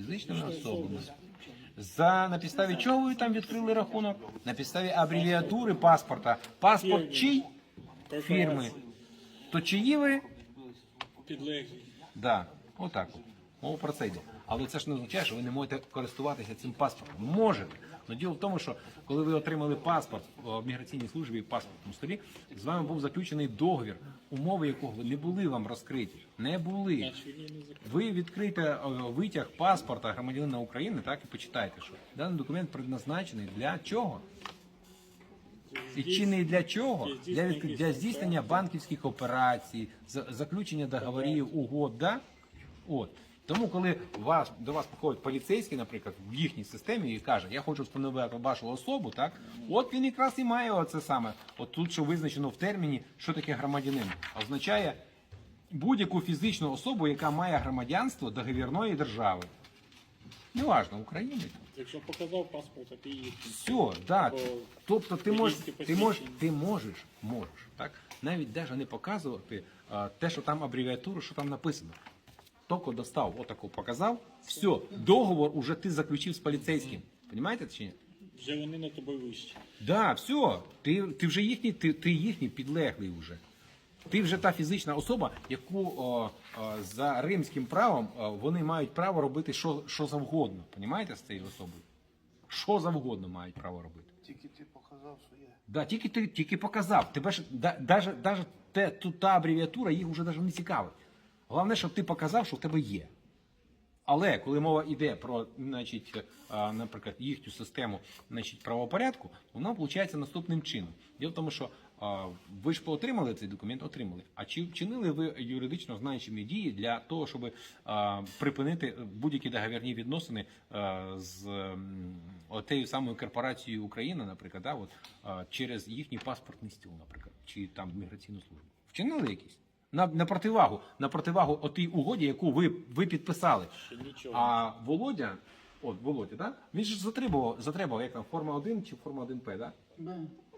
фізичними особами. За на підставі чого ви там відкрили рахунок? На підставі абревіатури паспорта. Паспорт чий? Фірми. То чиї ви? Підлеглі. Да, отак. От. Мова про це йде. Але це ж не означає, що ви не можете користуватися цим паспортом. Можете. Но діло в тому, що коли ви отримали паспорт в міграційній службі і паспортному столі, з вами був заключений договір, умови якого не були вам розкриті. Не були. Ви відкрите е, витяг паспорта громадянина України, так і почитайте, що даний документ предназначений для чого? І чи не для чого? Для, для здійснення банківських операцій, заключення договорів, угод, да? От. Тому, коли вас, до вас приходить поліцейський, наприклад, в їхній системі і каже, я хочу встановити вашу особу, так? От він якраз і має оце саме. От тут, що визначено в терміні, що таке громадянин. Означає будь-яку фізичну особу, яка має громадянство договірної держави. Неважно, України. Якщо показав паспорт, а ти її. Все, да. Тобто ти можеш, ти можеш, ти можеш, можеш, так? Навіть навіть не показувати а, те, що там абревіатуру, що там написано. Тільки достав, отаку показав, все, договор уже ти заключив з поліцейським. Понімаєте чи ні? Вже вони на тобою вищі. Да, все, ти, ти вже їхній, ти, ти їхній підлеглий вже. Ти вже та фізична особа, яку о, о, за римським правом о, вони мають право робити що, що завгодно. Понімаєте з цією особою? Що завгодно мають право робити. Тільки ти показав своє. Да, тільки ти тільки показав. Тебе ж да, даже, даже те, ту, та абревіатура їх вже навіть не цікавить. Головне, щоб ти показав, що в тебе є. Але коли мова йде про, значить, наприклад, їхню систему значить, правопорядку, вона виходить наступним чином. Діло в тому, що ви ж отримали цей документ, отримали. А чи вчинили ви юридично значимі дії для того, щоб припинити будь-які договірні відносини з отею самою корпорацією Україна, наприклад, да, от, через їхній паспортний стіл, наприклад, чи там міграційну службу? Вчинили якісь? На, на противагу, на противагу отій угоді, яку ви, ви підписали. Нічого. А Володя, от Володя, да? він ж затребував, затребував, як там, форма 1 чи форма 1П, да?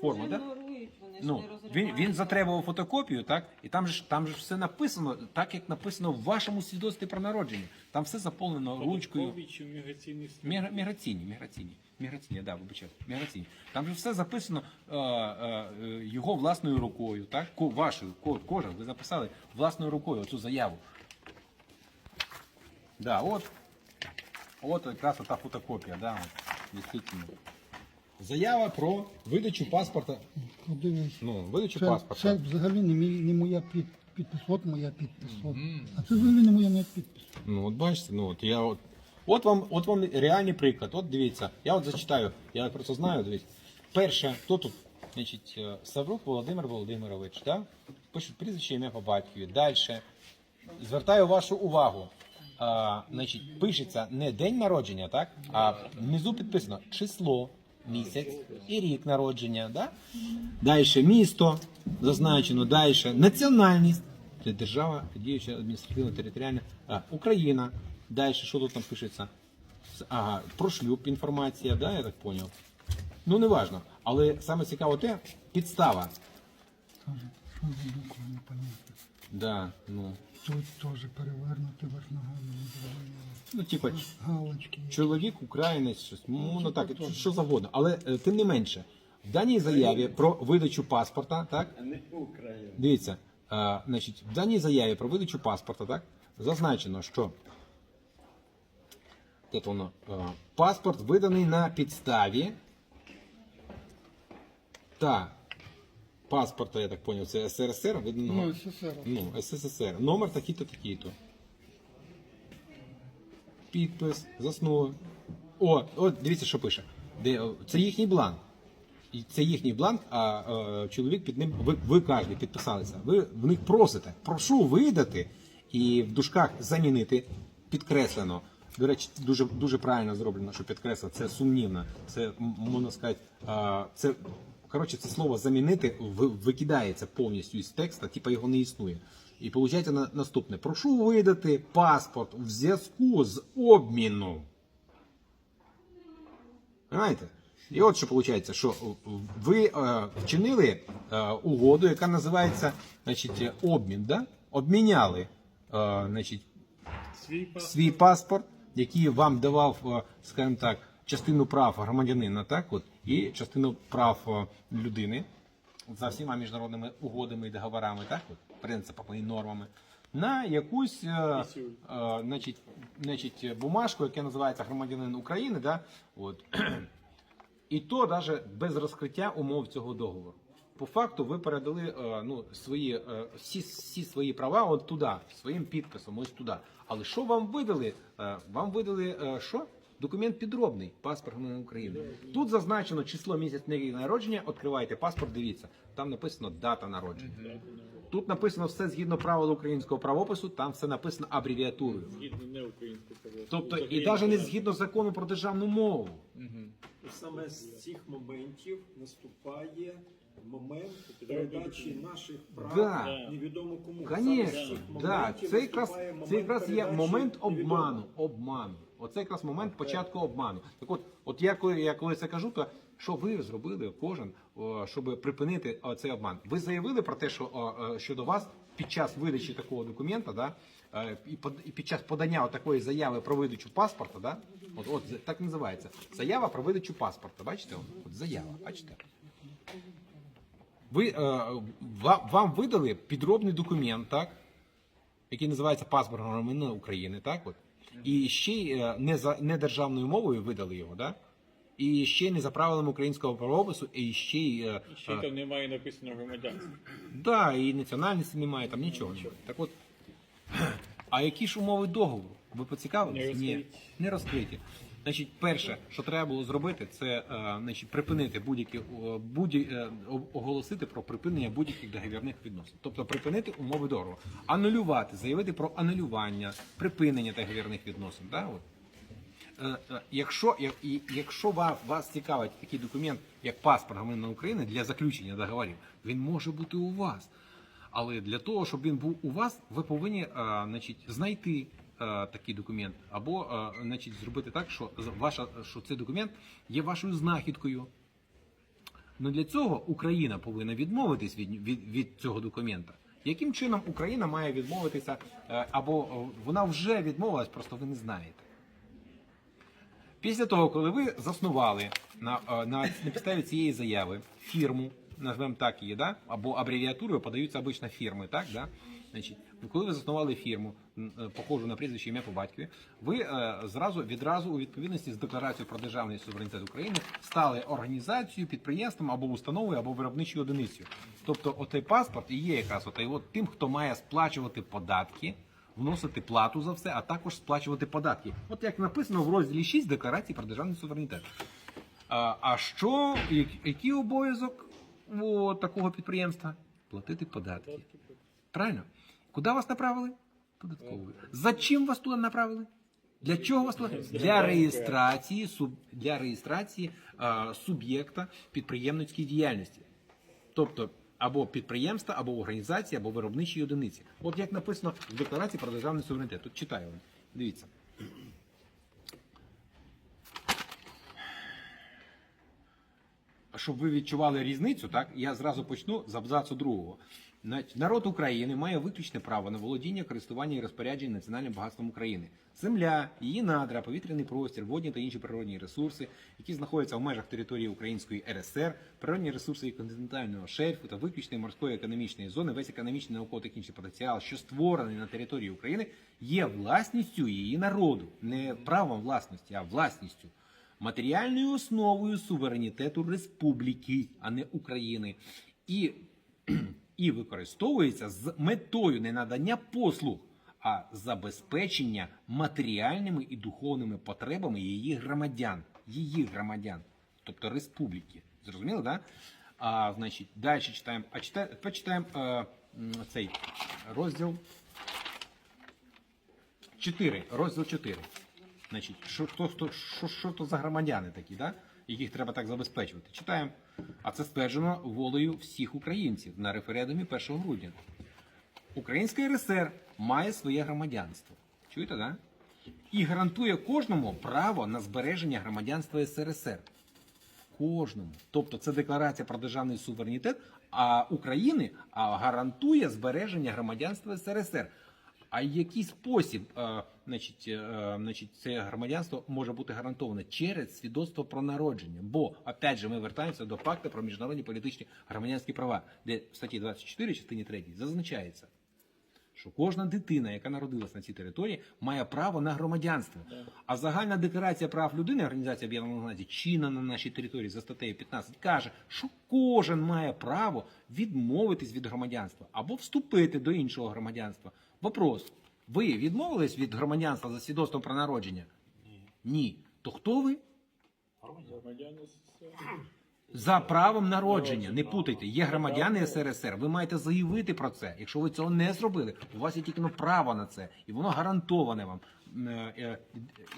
Форма, так? да? Вони ж Ну, не він, розривають. він затребував фотокопію, так? І там же, ж- там же ж все написано, так як написано в вашому свідоцтві про народження. Там все заповнено ручкою. Податкові чи міграційний служб. Мігра- Міграційні, міграційні. Міграційні, да, вибачайте, міграційні. Там же все записано е, е, е, його власною рукою, так? Ко, вашою, ко, кожен, ви записали власною рукою цю заяву. Да, от, от якраз та фотокопія, да, от, дійсно. Заява про видачу паспорта. Ну, видачу Це, паспорта. це взагалі не, мій, не моя під, підпис, от моя підпис. От. А це взагалі не моя навіть підпис. Ну, от бачите, ну от я от. От вам, от вам реальний приклад. От дивіться, я от зачитаю, я просто знаю, дивіться. Перше, хто тут? Значить, е, Саврук Володимир Володимирович, да? Пишуть прізвище ім'я по батькові. Далі. Звертаю вашу увагу. А, значить, пишеться не день народження, так? А внизу підписано число, місяць і рік народження. Да? Далі місто зазначено, далі національність. Це держава, діюча адміністративно-територіальна. А, Україна. Далі, що тут там пишеться? Ага, про шлюб інформація, да, я так поняв. Ну, не важно. Але саме цікаво те, підстава. Да, ну. Тут теж перевернути верх ногами. Ну, типа, Галочки. чоловік, українець, щось, ну, ну так, що завгодно. Але е, тим не менше, в даній заяві про видачу паспорта, так? Дивіться, е, значить, в даній заяві про видачу паспорта, так, зазначено, що Де то воно, е, паспорт виданий на підставі та паспорта, я так поняв, це СРСР, виданого. Ну, СССР. Ну, СССР. Номер такий-то, такий-то. Підпис, заснув. О, от дивіться, що пише. Де, це їхній бланк. І це їхній бланк, а е, чоловік під ним, ви, ви кожен підписалися. Ви в них просите, прошу видати і в дужках замінити підкреслено. До речі, дуже дуже правильно зроблено, що підкреслено. Це сумнівно. Це можна сказати, е, це коротше, це слово замінити викидається повністю із текста, типа його не існує. І виходить на, наступне: прошу видати паспорт в зв'язку з обміном. Понимаєте? І от що виходить, що ви е, вчинили е, угоду, яка називається значить, обмін, да? обміняли е, значить, Свій паспорт. свій паспорт який вам давав, е, скажімо так, частину прав громадянина, так от, і частину прав е, людини за всіма міжнародними угодами і договорами, так принципами і нормами, на якусь е, е, значить, значить, бумажку, яка називається громадянин України, да, от, і то навіть без розкриття умов цього договору. По факту ви передали е, ну, свої, е, всі, всі свої права от туди, своїм підписом, ось туди. Але що вам видали? Вам видали що? Документ підробний, паспорт громадянина України. Тут зазначено число місяць рік народження, відкриваєте паспорт, дивіться. Там написано дата народження. Тут написано все згідно правил українського правопису, там все написано абревіатурою. Згідно не українською правою. Тобто, і Взагалі навіть не згідно закону про державну мову. І саме з цих моментів наступає момент передачі наших прав Да. невідомо кому. Конечно, Саме з цих да. моментів Це якраз, наступає це якраз є передачі момент невідомо. обману. Обману. Оце якраз момент початку обману. Так от, от я коли я коли це кажу, то що ви зробили кожен, щоб припинити цей обман? Ви заявили про те, що о, щодо вас під час видачі такого документа, да, е, і під час подання такої заяви про видачу паспорта, да, от, от так називається. Заява про видачу паспорта. Бачите? От заява, бачите? Ви, е, вам видали підробний документ, так? який називається паспорт громадянина України, так? От. І ще й е, не за не державною мовою видали його, так? І ще не за правилами українського правопису, і ще й. е, Ще е, там немає написано громадянство. Да, і національності немає, там нічого немає. Так от, а які ж умови договору? Ви поцікавились? Не розкриті. не розкриті. Значить, перше, що треба було зробити, це е, значить, припинити будь-які будь е, оголосити про припинення будь-яких договірних відносин. Тобто припинити умови договору, анулювати, заявити про анулювання, припинення договірних відносин. Да? От. Е, е, Якщо, якщо вас, цікавить такий документ, як паспорт громадянина України для заключення договорів, він може бути у вас. Але для того, щоб він був у вас, ви повинні е, значить, знайти е, такий документ, або е, значить, зробити так, що ваша, що цей документ є вашою знахідкою. Ну для цього Україна повинна відмовитись від, від, від цього документа. Яким чином Україна має відмовитися, е, або е, вона вже відмовилась, просто ви не знаєте. Після того, коли ви заснували на, е, на, на підставі цієї заяви фірму, назвемо так її, да? або абревіатурою подаються обично фірми, так? Да? Значить, коли ви заснували фірму, е, похожу на прізвище ім'я по батькові, ви е, зразу відразу у відповідності з декларацією про державний суверенітет України стали організацією, підприємством або установою, або виробничою одиницею. Тобто, отей паспорт і є якраз отей от тим, хто має сплачувати податки вносити плату за все, а також сплачувати податки. От як написано в розділі 6 декларації про державний суверенітет. А, а що, як- який обов'язок у такого підприємства? Платити податки. Правильно? Куди вас направили? Податковою. За чим вас туди направили? Для чого вас туди? Для реєстрації, суб, для реєстрації а, суб'єкта підприємницької діяльності. Тобто або підприємства, або організації, або виробничі одиниці. От як написано в декларації про державний суверенітет. Тут читаю вам. Дивіться. Щоб ви відчували різницю, так я зразу почну з абзацу другого. Народ України має виключне право на володіння, користування і розпорядження національним багатством України. Земля, її надра, повітряний простір, водні та інші природні ресурси, які знаходяться в межах території Української РСР, природні ресурси континентального шельфу та виключної морської економічної зони, весь економічний науково-технічний потенціал, що створений на території України, є власністю її народу, не правом власності, а власністю. Матеріальною основою суверенітету республіки, а не України, і, і використовується з метою не надання послуг, а забезпечення матеріальними і духовними потребами її громадян, її громадян, тобто республіки. Зрозуміло, да? А, значить, далі читаємо. А читаємо, почитаємо е, цей розділ 4, розділ 4. Значить, що, хто, хто, що, що то за громадяни такі, да? яких треба так забезпечувати? Читаємо. А це стверджено волею всіх українців на референдумі 1 грудня. Українська РСР має своє громадянство. Чуєте, да? І гарантує кожному право на збереження громадянства СРСР. Кожному. Тобто це декларація про державний суверенітет, а України а гарантує збереження громадянства СРСР. А який спосіб е, значить, е, значить, це громадянство може бути гарантоване через свідоцтво про народження? Бо, опять же, ми вертаємося до факту про міжнародні політичні громадянські права, де в статті 24, частині 3 зазначається, що кожна дитина, яка народилась на цій території, має право на громадянство. А загальна декларація прав людини Організація Об'єднаних Націй, чинна на нашій території за статтею 15, каже, що кожен має право відмовитись від громадянства або вступити до іншого громадянства. Вопрос: ви відмовились від громадянства за свідоцтвом про народження? Ні. То хто ви? Громадяни СССР. За правом народження, не путайте, є громадяни СРСР. Ви маєте заявити про це. Якщо ви цього не зробили, у вас є тільки ну, право на це, і воно гарантоване вам. Е, е,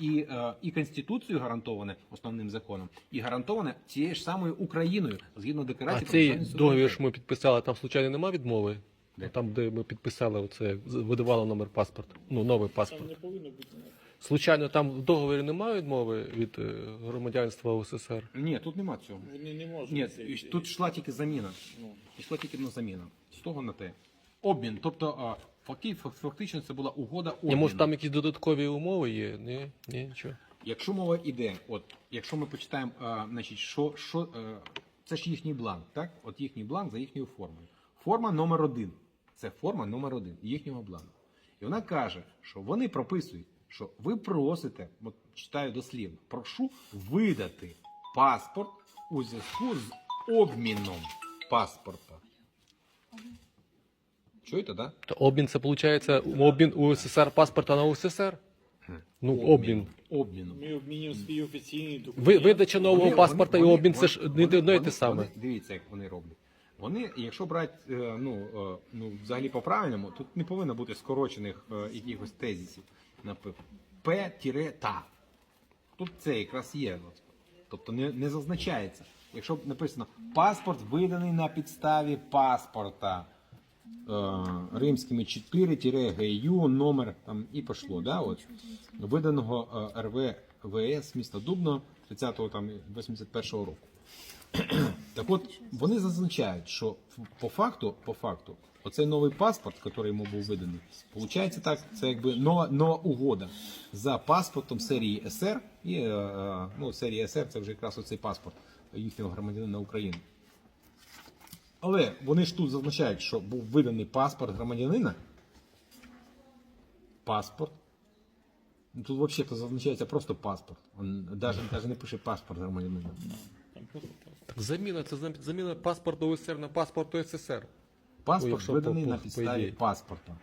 І, е, і Конституцією гарантоване основним законом, і гарантоване цією ж самою Україною згідно А декларації про цей договір, що ми підписали, там случайно нема відмови? Де? Там, де ми підписали, оце видавали номер паспорта. Ну, новий Там паспорт. не повинно бути. Случайно там в договорі немає відмови від е, громадянства УССР? Ні, тут нема цього. Вони не можуть. Ні, це- і тут йшла тільки заміна. Ну, Йшла тільки на заміна. З того на те. Обмін. Тобто, а, факти- фак- фактично це була угода Ні, обміну. може там якісь додаткові умови є? Ні, ні, нічого. Якщо мова йде, от якщо ми почитаємо, а, значить, що, що е, це ж їхній бланк, так? От їхній бланк за їхньою формою. Форма номер один. Це форма номер один їхнього бланку. І вона каже, що вони прописують, що ви просите, от читаю дослівно, прошу видати паспорт у зв'язку з обміном паспорта. Чуєте, так? То обмін це виходить обмін УССР паспорта на УССР? Ну, обмін. Обміном. Ми обмінюємо свій офіційний документ. Ви, видача нового Вони- паспорта вони- і обмін це ж не одне і те саме. вони- Дивіться, як вони роблять. Вони, якщо брати, е, ну, е, ну, взагалі по-правильному, тут не повинно бути скорочених е, якихось тезисів на П. П-та. Тут це якраз є. Тобто не, не зазначається. Якщо написано паспорт виданий на підставі паспорта е, римськими 4-ГЮ, номер там і пошло, да, от, виданого е, РВ ВС міста Дубно 30-го там 81-го року. Так от вони зазначають, що по факту, по факту, оцей новий паспорт, який йому був виданий, виходить так, це якби нова, нова угода за паспортом серії СР. І е, е, ну, серія СР це вже якраз оцей паспорт їхнього громадянина України. Але вони ж тут зазначають, що був виданий паспорт громадянина. Паспорт. Ну, Тут взагалі зазначається просто паспорт. Навіть, не пише паспорт громадянина. Заміна, це заміна паспорту УССР на паспорт УССР. Паспорт якщо виданий по- по- на підставі ідеї. паспорта.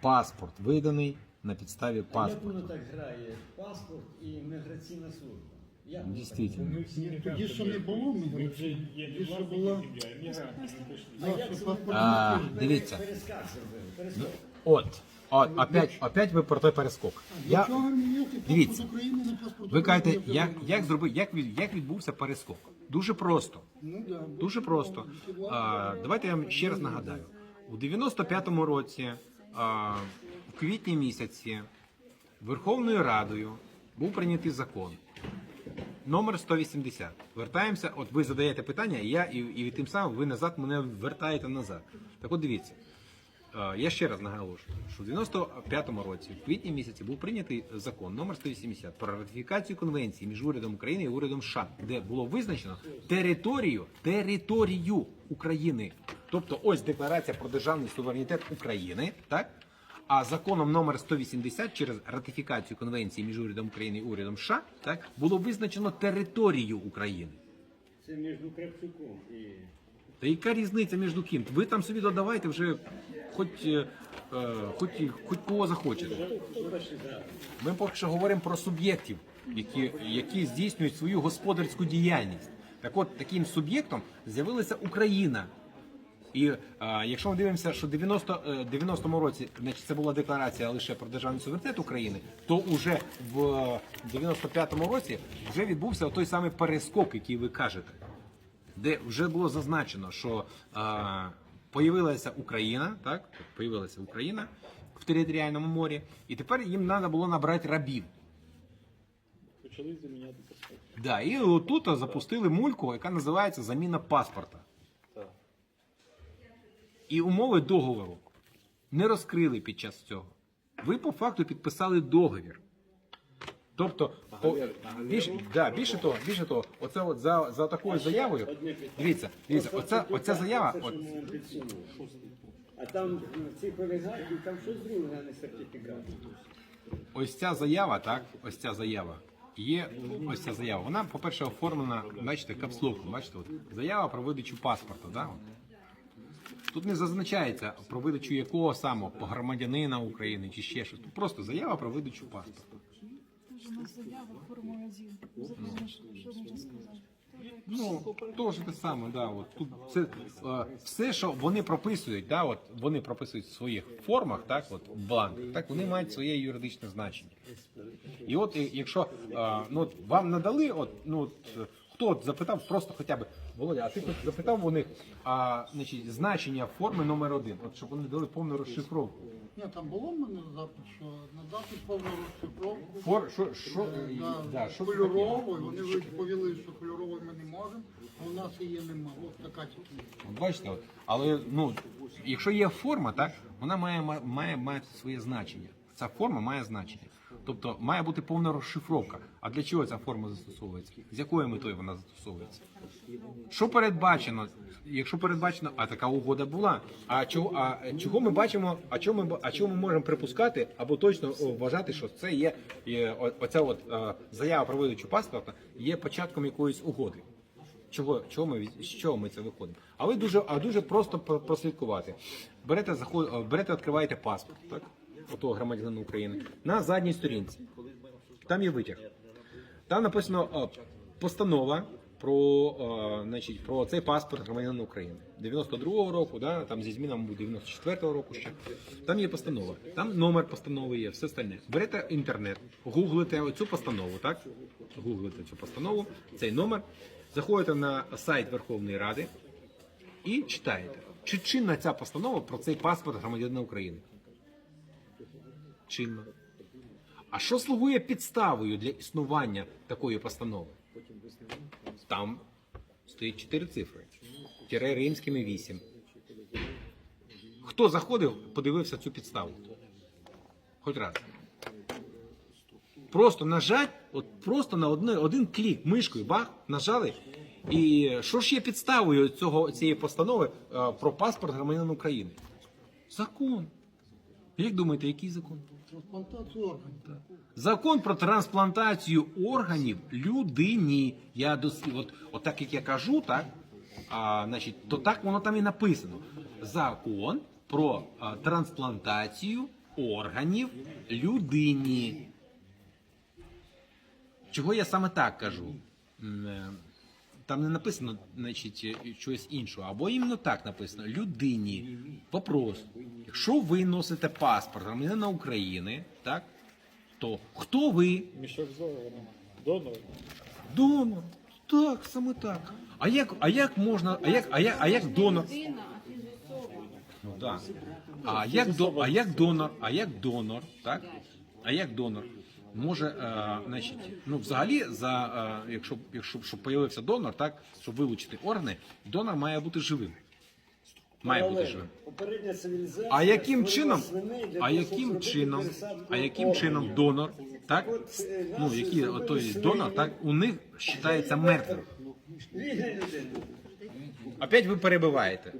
Паспорт виданий на підставі Як паспорта. воно так грає? Паспорт і міграційна служба. Як? Дійсно. Не Тоді ще не було Ми вже є як що це А, дивіться. перескак зробили? От, опять, опять ви про той перескок. Я, чого Дивіться. паспорт України, не паспорт ви кажете, як, як, зроби, як, від- як відбувся перескок? Дуже просто. Ну, да, Дуже просто. А, давайте я вам ще раз нагадаю. У 95-му році, а, в квітні місяці, Верховною Радою був прийнятий закон. Номер 180. Вертаємося. От ви задаєте питання, і я і, і тим самим ви назад мене вертаєте назад. Так от дивіться. Е, Я ще раз наголошую, що в 95-му році, в квітні місяці, був прийнятий закон номер 180 про ратифікацію конвенції між урядом України і урядом США, де було визначено територію, територію України. Тобто, ось декларація про державний суверенітет України, так? А законом номер 180 через ратифікацію конвенції між урядом України і урядом США, так було визначено територію України. Це між Кравчуком і Та яка різниця між ким? Ви там собі додавайте вже хоч, е, е, хоч, хоч кого захочете. Ми поки що говоримо про суб'єктів, які, які здійснюють свою господарську діяльність. Так от таким суб'єктом з'явилася Україна. І е, якщо ми дивимося, що в 90, е, 90-му році значить, це була декларація лише про державний суверенітет України, то уже в е, 95-му році вже відбувся той самий перескок, який ви кажете де вже було зазначено, що а, появилася Україна, так? Появилася Україна в територіальному морі, і тепер їм треба було набрати рабів. Почали заміняти паспорт. Да, і отут запустили мульку, яка називається заміна паспорта. Так. І умови договору не розкрили під час цього. Ви по факту підписали договір. Тобто, по, більше, да, більше того, більше того, оце от за, за такою заявою. Дивіться, дивіться, оця, оця заява. От, А там в цих олігархів там щось друге, а не сертифікат. ось ця заява, так, ось ця заява. Є ось ця заява. Вона, по-перше, оформлена, бачите, капслоком, бачите, от, заява про видачу паспорта. Да? от. Тут не зазначається про видачу якого самого по громадянина України чи ще щось. Тут просто заява про видачу паспорта. Нас заява форма 1. Запомниш, що можна сказати. Ну, теж те саме, да. От тут це е, все, що вони прописують, да, от вони прописують в своїх формах, так, от в бланках, так вони мають своє юридичне значення. І от якщо е, ну, от вам надали, от ну от, хто от запитав, просто хоча б Володя, а ти хоч запитав у них а, значить, значення форми номер один, от щоб вони дали повну розшифровку. Ні, там було в мене запит, що надати повну розшифровку. Фор, що, що, Е, да, да, що це таке? кольоровою, вони відповіли, що кольоровою ми не можемо, а у нас її нема. Ось така тільки. От Бачите, от. але ну, якщо є форма, так, вона має, має мати своє значення. Ця форма має значення. Тобто має бути повна розшифровка. А для чого ця форма застосовується? З якою метою вона застосовується? Що передбачено? Якщо передбачено, а така угода була. А чого, а чого ми бачимо? А чого ми а чого ми можемо припускати або точно вважати, що це є, є оця от е, заява про видачу паспорта є початком якоїсь угоди? Чого, чого ми з чого ми це виходимо? А ви дуже, а дуже просто прослідкувати. Берете заход, берете, відкриваєте паспорт, так? Отого громадянина України на задній сторінці. Там є витяг. Там написано е, постанова про, е, значить, про цей паспорт громадянина України 92-го року, да, там зі змінами 94-го року ще. Там є постанова, там номер постанови є, все остальне. Берете інтернет, гуглите оцю постанову, так? Гуглите цю постанову, цей номер, заходите на сайт Верховної Ради і читаєте, чи чинна ця постанова про цей паспорт громадянина України. Чинна. А що слугує підставою для існування такої постанови? Там стоїть чотири цифри. Тире римськими вісім. Хто заходив, подивився цю підставу? Хоч раз. Просто нажать, от просто на одне, один клік мишкою, бах, нажали. І що ж є підставою цього, цієї постанови е, про паспорт громадянина України? Закон. Як думаєте, який закон? Трансплантацію органів. Закон про трансплантацію органів людині. Я дос... от, от так як я кажу, так, а, значить, то так воно там і написано. Закон про а, трансплантацію органів людині. Чого я саме так кажу? Е, Там не написано, значить, е, щось іншого, або іменно так написано: людині. Вопрос. Якщо ви носите паспорт громадянина України, так? То хто ви? Мішок. Донор. Донор. Так, саме так. А як, а як можна, а як, а як, а як донор? Ну так. А як до, а як донор, а як донор, так? А як донор може, е, значить, ну взагалі, за е, якщо, якщо щоб появився донор, так, щоб вилучити органи, донор має бути живим. Має бути живим. Попередня цивілізація. А яким чином, а яким чином, а яким чином донор, так, е, ну який той донор, так, у них вважається мертвим. Опять ви перебиваєте.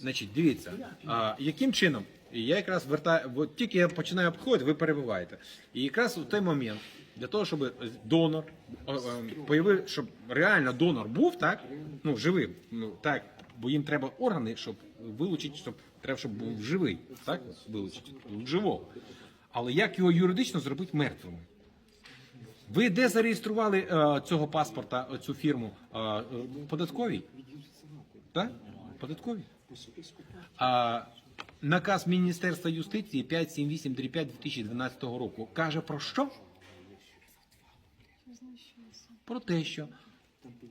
Значить, дивіться, а, яким чином? І я якраз вертаю, от тільки я починаю обходити, ви перебиваєте. І якраз у той момент, для того, щоб донор о, о, появив, щоб реально донор був, так, ну, живим, ну, так, бо їм треба органи, щоб вилучити, щоб треба, щоб був живий, так, вилучити, живого. Але як його юридично зробити мертвим? Ви де зареєстрували е, цього паспорта, е, цю фірму? Е, е, податковій? Так? Податковій? А, наказ Міністерства юстиції 578 2012 року каже про що? Про те, що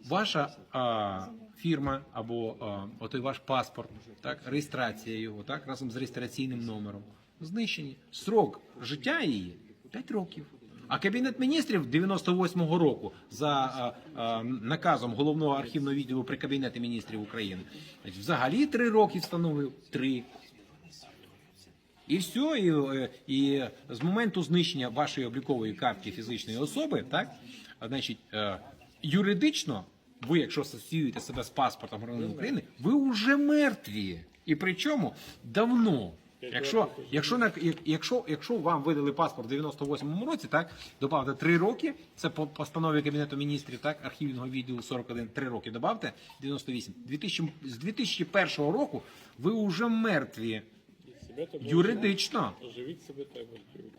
ваша а, фірма або а, отой ваш паспорт, так, реєстрація його, так, разом з реєстраційним номером, знищені. Срок життя її 5 років. А Кабінет міністрів 98-го року за а, а, наказом головного архівного відділу при Кабінеті міністрів України взагалі 3 роки встановив. 3. І все, і, е, і з моменту знищення вашої облікової картки фізичної особи, так, значить, е, юридично, ви, якщо асоціюєте себе з паспортом громадянина України, ви вже мертві. І причому давно. Якщо, якщо, якщо, якщо вам видали паспорт в 98-му році, так, добавте 3 роки, це по постанові Кабінету міністрів, так, архівного відділу 41, 3 роки добавте, 98. 2000, з 2001 року ви вже мертві юридично. себе.